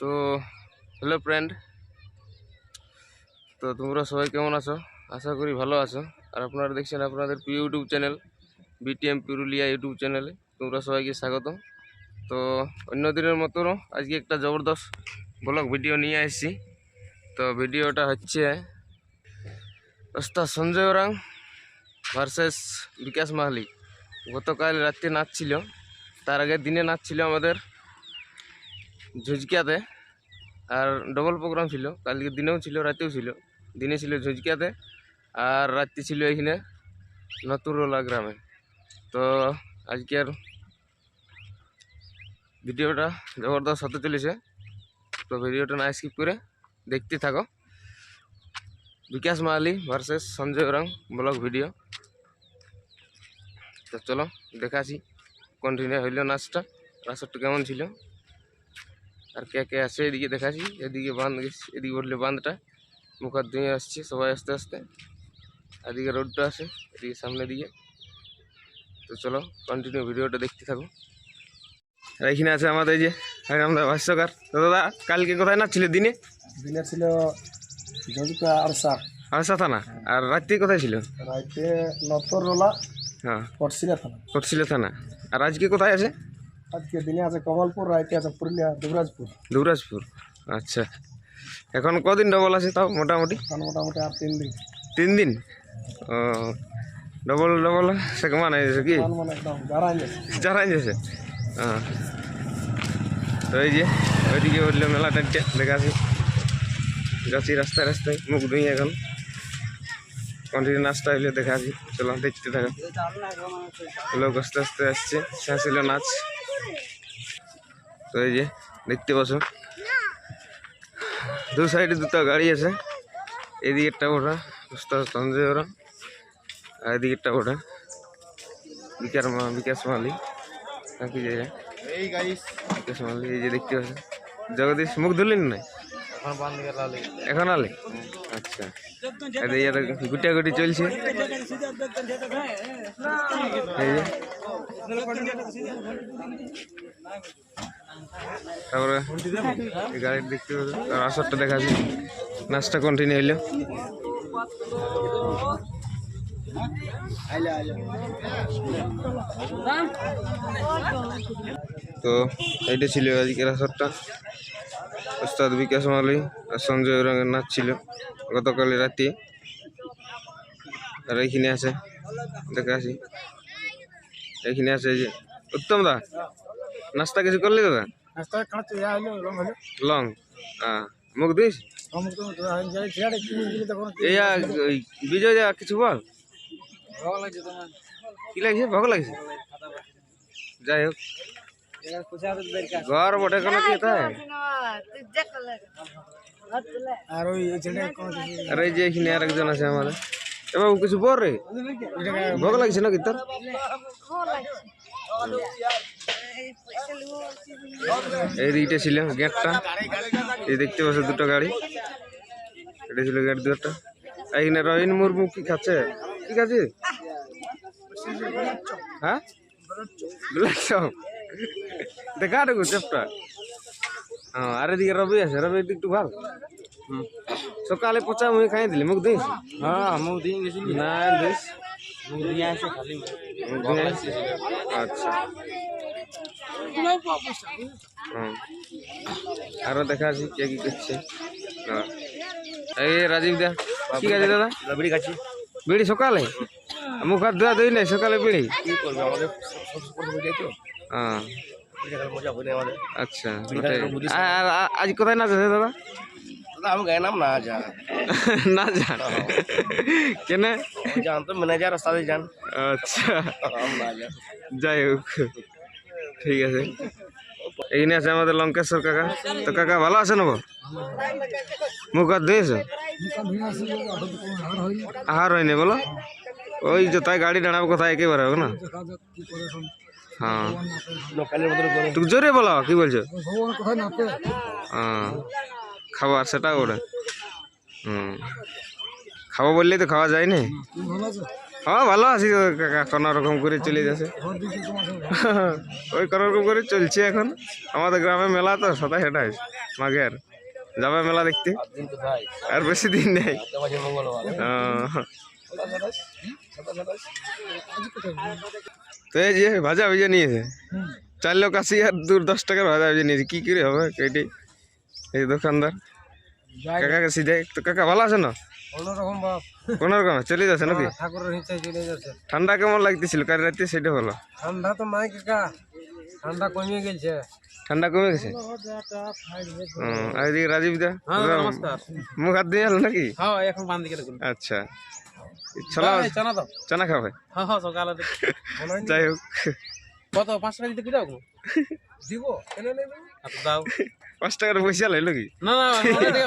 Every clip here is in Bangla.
তো হ্যালো ফ্রেন্ড তো তোমরা সবাই কেমন আছো? আশা করি ভালো আছো। আর আপনারা দেখছেন আপনাদের প্রিয় YouTube channel BTM Purulia YouTube চ্যানেলে তোমরা সবাইকে স্বাগত তো, অন্য দিনের মতো আজকে একটা জবরদস্ত ব্লগ ভিডিও নিয়ে এসেছি তো ভিডিওটা হচ্ছে ওস্তাদ সঞ্জয় ওরাং ভার্সেস বিকাশ মাহালি। গতকাল রাত্রে নাচ ছিল তার আগের দিনে নাচ ছিল আমাদের। ঝুঁঝকিয়াতে আর ডবল প্রোগ্রাম ছিল। কালকে দিনেও ছিল, রাতেও ছিল। দিনে ছিল ঝুঁঝকিয়াতে আর রাত্রি ছিল এখানে নতুরোলা গ্রামে। তো আজকের ভিডিওটা জবরদস্ত হতে চলেছে। তো ভিডিওটা না স্কিপ করে দেখতে থাকো। Bikash Mahali versus Sanjay Oraon vlog video. তো চলো দেখাছি কন্টিনিউ হইল নাচটা। নাচটা কেমন ছিল? আর কে কে আছে এদিকে দেখাচ্ছি। এদিকে বাঁধ গেছে এদিকে উঠলে বাঁধটা। মুখার ধুয়ে আসছে সবাই আস্তে আস্তে। এদিকে রোডটা আছে এদিকে সামনে দিকে। তো চলো কন্টিনিউ ভিডিওটা দেখতে থাকো। আর এখানে আছে আমাদের এই যে আমাদের ভাষ্যকার। তো দাদা কালকে কোথায় নাচছিল দিনে? দিনে ছিল আরসা। আরসা থানা? আর রাত্রি কোথায় ছিল? রাইতে নতরোলা হ্যাঁ। পটশিলা থানা। কটশিল থানা। আর আজকে কোথায় আছে? আজকে দিনে আছে কমলপুর রাইতে আছে পুরুলিয়া দুবরাজপুর। দুবরাজপুর? আচ্ছা। এখন কদিন ডবল আছে তাও মোটামুটি? মোটামুটি আর তিন দিন। তিন দিন? ও ডবল ডবল সে মানে কি? চারাই যাচ্ছে হ্যাঁ তো এই যে ওইদিকে উঠল মেলা টাইটটা দেখাছি যাচ্ছি রাস্তায় রাস্তায় মুখ ধুই এখন কন্টিনিউ নাচটা হইলে দেখাছি চলো দেখতে থাকো। লোক আস্তে আস্তে আসছে শেষিল নাচ। তো এই যে দেখতে পাচ্ছ? দু সাইডে দুটো গাড়ি আছে। এদিকে একটা ওটা উস্তাদ সঞ্জয় ওরা। আর এদিকে একটা ওটা বিকাশ মা বিকাশ মালি নাকি জায়গা এই গাইস বিকাশ মালি এই যে দেখতে পাচ্ছেন। জগদীশ মুখ ধুলেন না? এখন আলে? আচ্ছা। এই যে গুটাগুটি চলছে। এই যে। তারপরে এই গাড়ির দেখতে আর আসরটা দেখাচ্ছি নাচটা কন্টিনিউ হইল। তো এইটা ছিল আজকের আসরটা। ওস্তাদ বিকাশ মালি আর সঞ্জয় রঙের নাচ ছিল। গতকাল রাতে। আর এইখানে আছে। দেখাছি এইখানে আছে এই যে উত্তম দা নাস্তা কিছু করলি দাদা? লং হ্যাঁ মুখ দিস ওই বিজয় দা কিছু বল? কি লাগছে? ভালো লাগছে? যাই হোক। ঘর বটে কোনো কি তাই? আর ওই আর এই যে এখানে আর একজন আছে আমাদের। এবার কিছু বল? রে ভোগ লাগছে নাকি তোর? এই দিকটা ছিল গেটটা। এই দেখতে পাচ্ছ দুটো গাড়ি। এটা ছিল গেট দুটো এইখানে রহিন মুর্মু, কি খাচ্ছে? কি খাচ্ছে হ্যাঁ? ব্ল্যাক দেখা দেখো চেপটা হ্যাঁ আর এদিকে রবি আছে। রবি একটু ভালো? সকালে পচা মুই খাই দিলি মুখ দিস? হ্যাঁ মুখ দিয়ে গেছিলি। না দিস? মুখ দিয়ে আসে খালি আচ্ছা। হুম। আরও দেখা আছে কে কি করছে। হ্যাঁ। এই রাজীব দা ঠিক আছে দাদা? বিড়ি খাচ্ছি। বিড়ি সকালে? মুখ হাত ধোয়া ধুই নাই সকালে বিড়ি? কি করবে? আমাদের হয়ে। তো হ্যাঁ হয় না আচ্ছা আর আজ কোথায় নাচ আছে দাদা? দাদা আমি গায়ে নাম না যা না জান কেন জান তো ম্যানেজার সাথে যান আচ্ছা আম না যা যাই হোক ঠিক আছে এইখানে আছে আমাদের লঙ্কেশ্বর কাকা তো কাকা ভালো আছে নেব মুখ হাত ধুয়েছো আহার হয়নি বলো ওই যে তাই গাড়ি দাঁড়াবো কোথায় একেবারে হবে না হ্যাঁ লোকালের মতো করে তুমি জোরে বলো কি বলছো ভগবান কোথায় নাপে হ্যাঁ খাবার সেটা ওটা হুম। খাব বললেই তো খাওয়া যায় না হ্যাঁ ভালো আছি কাকা। কোনো রকম করে চলে যাচ্ছে। ওই কোনো রকম করে চলছে এখন। আমাদের গ্রামে মেলা তো সদাই সেটাই মাঘের যাবে মেলা দেখতে। আর বেশি দিন নেই। আহ, তো এই যে ভাজা ভেজে নিয়েছে চার লোক আশি আর দূর দশ টাকার ভাজা ভেজে নিয়েছে কী করে হবে? এটি এই দোকানদার। কাকা কাছে দেয় তো কাকা ভালো আছে না? অন্যরকম বাপ। কোনো রকম চলে যাচ্ছে নাকি? ঠাকুরের হিংসায় চলে যাচ্ছে। ঠান্ডা কেমন লাগতেছিল? কাল রাতে সেটা হলো ঠান্ডা তো নাই কাকা। ঠান্ডা কমে গেছে। ঠান্ডা কমে গেছে? আর এদিকে রাজীব দা? মুখ হাত দিয়ে এলো নাকি? হ্যাঁ এখন বান্ধি গেলে আচ্ছা। ছলা দাও। চানা খাবে হ্যাঁ হ্যাঁ সকালে যাই হোক। কত? পাঁচ টাকা দিতে কি দাও দিব কেন নেবে দাও। পাঁচ টাকার পয়সা লাইলো কি? না না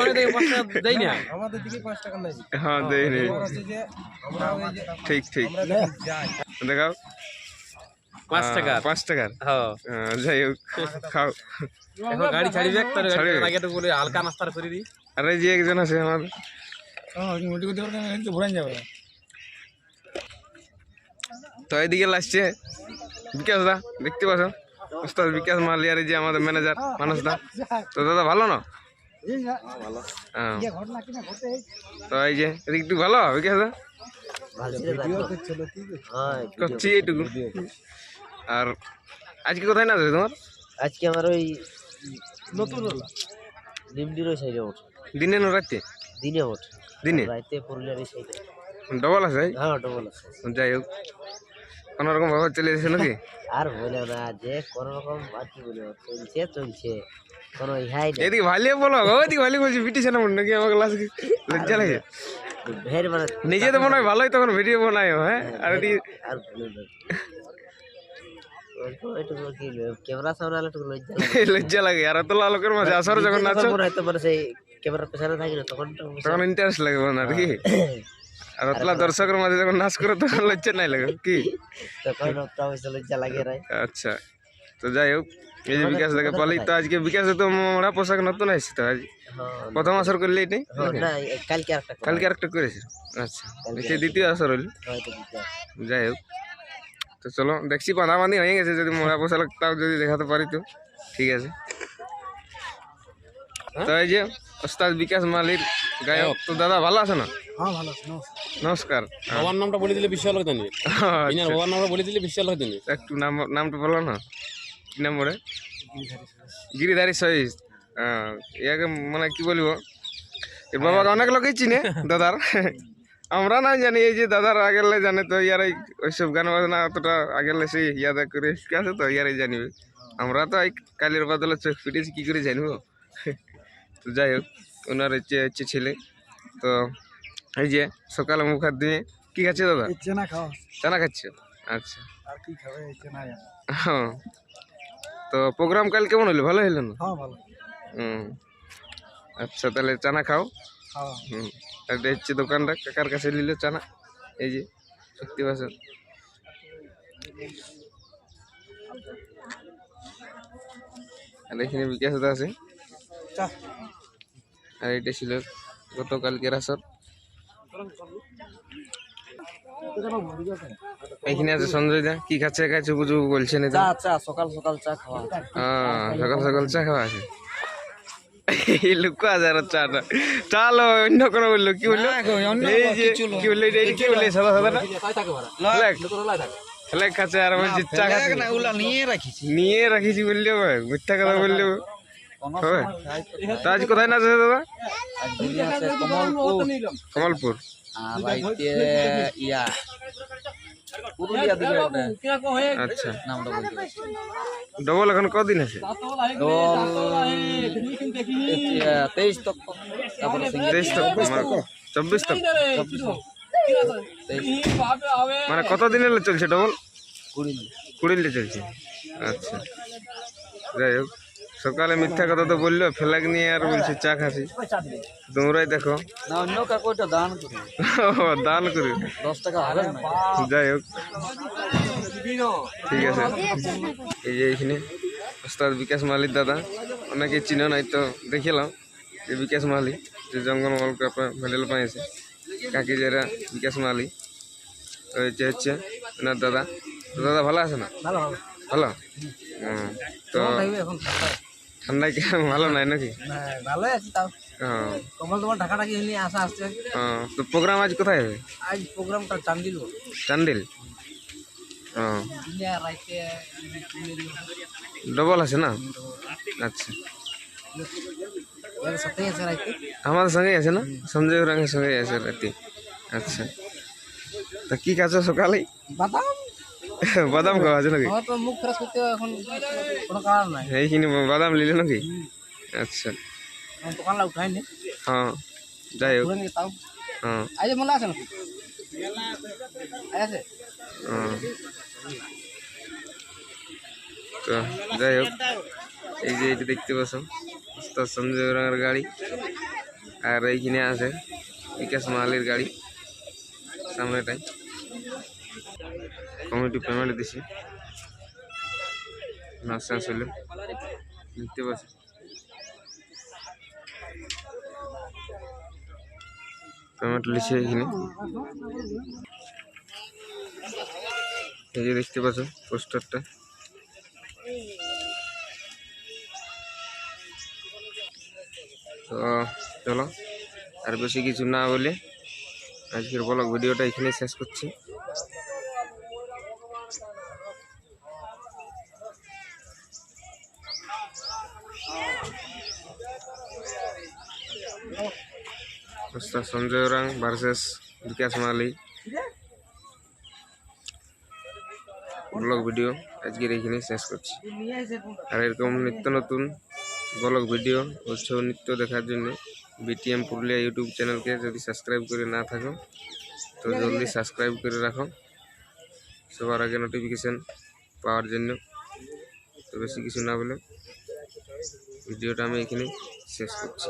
অনেক দিকে পাঁচ টাকা দেই না। আমাদের দিকে পাঁচ টাকা নাই। হ্যাঁ দেই নেই। ঠিক ঠিক। দেখাও। পাঁচ টাকা পাঁচ টাকার? হ্যাঁ। যাই হোক খাও। এখন গাড়ি ছাড়ি ব্যাগ তোর আগে তো বলে হালকা নাস্তা করে দিই। আর যে একজন আছে আমার। ঘুরান যাবে তো এইদিকে আসছে বিকাশ দা দেখতে পাচ্ছ? ওস্তাদ বিকাশ মালিয়ার যে আমাদের ম্যানেজার মানুষ দা। তো দাদা ভালো না? হ্যাঁ। তো এই যে একটু ভালো বিকাশ দা? করছি এইটুকু। আর আজকে কোথায় না যাবে তোমার? আজকে আমার ওই নতুন লিমডির ওই সাইডে ওঠ দিনে না রাতে? দিনে ওঠ দিনে? রাইতে পুরুলিয়ার সাইডে। ডবল আছে হ্যাঁ ডবল আছে। যাই হোক। কোনো রকম ভাবে চলে এসেছে নাকি? আর বলে না যে কোন রকম আর কি চলছে চলছে। কোনো ইহাই নেই। এদিকে ভালিয়ে বলো ওইদিকে ভালি বলছি পিটিছে না মনে নাকি আমার ক্লাস লজ্জা লাগে। ভের মানে নিজে তো মনে হয় ভালোই তখন ভিডিও বানায় হ্যাঁ? আর এদিকে আর ক্যামেরা সামনে আলো একটু লজ্জা লাগে। লজ্জা লাগে আর এত লোকের মাঝে আসর যখন নাচো তখন হয় সেই ক্যামেরার পেছনে থাকি না তখন তখন ইন্টারেস্ট লাগে না আর কি আর অতলা দর্শকের মাঝে যখন নাচ করে তখন লজ্জা নাই লাগে কি? তখন তো অবশ্য লজ্জা লাগে রাই আচ্ছা তো যাই হোক এই যে বিকাশ দেখে পালি তো আজকে বিকাশে তো মোড়া পোশাক নতুন আসছে তো আজ হ্যাঁ প্রথম আসর করলে এটাই হ্যাঁ, না এই কালকে একটা কালকে আরেকটা করেছে? আচ্ছা এটা দ্বিতীয় আসর হইল। হয়তো দিতে হবে। যাই হোক তো চলো দেখছি বাঁধাবাঁধি হয়ে গেছে যদি মোড়া পোশাক তাও যদি দেখাতে পারি তো ঠিক আছে। তো এই যে ওস্তাদ বিকাশ মালির গায়ক তো দাদা ভালো আছে না? হ্যাঁ ভালো আছে নমস্কার। বাবার নামটা বলে দিলে লোক জানি আচ্ছা, বাবার নামটা বলে দিলে বিশ্ব লোক জানি একটু নাম নামটা বলো না। কি নাম বলে গিরিধারী সহিত ইয়াকে মানে কি বলব? এর বাবাকে অনেক লোকই চিনে দাদার। আমরা না জানি এই যে দাদার আগেরলে জানে তো ইয়ারাই ওইসব গান বাজনা অতটা আগেরলে সেই ইয়াদা করে আছে তো ইয়ারাই জানিবে। আমরা তো এই কালের বদলে চোখ ফিটেছি কি করে জানব? তো যাই হোক ওনার হচ্ছে হচ্ছে ছেলে। তো এই যে সকালে মুখার দিয়ে কি খাচ্ছে দাদা? চেনা খাওয়া। চানা খাচ্ছ? আচ্ছা। আর কি খাবে চেনা হ্যাঁ। তো প্রোগ্রাম কাল কেমন হলো? ভালো হলো না? হ্যাঁ ভালো। হুম। আচ্ছা তাহলে চানা খাও। হ্যাঁ। হুম। এটা হচ্ছে দোকানটা কাকার কাছে নিল চানা। এই যে শক্তি বাসন আর এখানে বিকাশ আছে। আর এটা ছিল গতকালকের আসর এখানে আছে সঞ্জয় দা। কি খাচ্ছে খাচ্ছে বুঝু বলছেন এটা চা চা সকাল সকাল চা খাওয়া সকাল সকাল চা খাওয়া আছে? এই লুকো চাটা চালো অন্য কোনো বলল। কি বলল? এই যে কি বলল? এটা কি বলল? সাদা ফ্ল্যাগ ফ্ল্যাগ খাচ্ছে আর বলছি চা খাচ্ছে। নিয়ে রাখিছি। নিয়ে রাখিছি বললে হবে মিথ্যা কথা বললে হবে হবে তা আজ কোথায় নাচ দাদা? কমলপুর। ইয়া আচ্ছা। ডবল এখন কদিন আছে? তেইশ তক। তেইশ মানে চব্বিশ তো মানে কত দিন চলছে ডবল? কুড়ি কুড়িলে চলছে। আচ্ছা। যাই হোক। সকালে মিথ্যা কথা তো বলল ফ্ল্যাগ নিয়ে আর বলছে চা খাসি। তোমরাই দেখো। অন্য কাকু ওটা দান করি। দান করি। দশ টাকা যাই হোক। ঠিক আছে। এই যে এইখানে ওস্তাদ বিকাশ মালিক দাদা অনেকে চিনো নাই তো দেখিলাম যে বিকাশ মালি যে জঙ্গলমহল কাপে মেডেল পাইছে। কাকি যারা বিকাশ মালি হচ্ছে হচ্ছে ওনার দাদা। দাদা ভালো আছে না? ভালো ভালো। তো ঠান্ডায় কি ভালো নাই নাকি? না ভালোই আছে তাও। ও, কমল তোমার ঢাকা ঢাকি নিয়ে আসা আসছে? ও, তো প্রোগ্রাম আজ কোথায় হবে? আজ প্রোগ্রামটা চান্দিল চান্দিল? ও ডবল আছে না? আচ্ছা। আমাদের সঙ্গেই আছে না? সঞ্জয় রঙের সঙ্গেই আছে রাতে আচ্ছা। তা কি কাজ সকালেই? বাদাম বাদাম খাওয়া আছে নাকি? তো মুখ ফ্রেশ করতে এখন কোনো কারণ নাই। এইখিনি বাদাম নিলে নাকি? আচ্ছা। দোকানটা উঠাইনি হ্যাঁ যাই হোক। হ্যাঁ আজ মনে আছে নাকি? আছে। তো যাই হোক। এই যে এটা দেখতে পাচ্ছ তো সঞ্জয় রঙের গাড়ি। আর এইখানে আছে বিকাশ মাহালির গাড়ি সামনেটাই কমিটি পেমেন্ট দিছি। নাচ হইল। দেখতে পাচ্ছ। পেমেন্ট লিখে এখানে। এই দেখতে পাচ্ছ, পোস্টারটা। তো চলো, আর বেশি কিছু না বলে আজকের ব্লগ ভিডিওটা এখানে শেষ করছি। সঞ্জয় রাং versus Bikash Mahali vlog video আজকের এইখানে শেষ করছি। আর এরকম নিত্য নতুন ব্লগ ভিডিও ও নৃত্য দেখার জন্য বিটিএম পুরুলিয়া ইউটিউব চ্যানেলকে যদি সাবস্ক্রাইব করে না থাকো, তো জলদি সাবস্ক্রাইব করে রাখো। সবার আগে নোটিফিকেশান পাওয়ার জন্য। তো বেশি কিছু না বলে ভিডিওটা আমি এখানে শেষ করছি।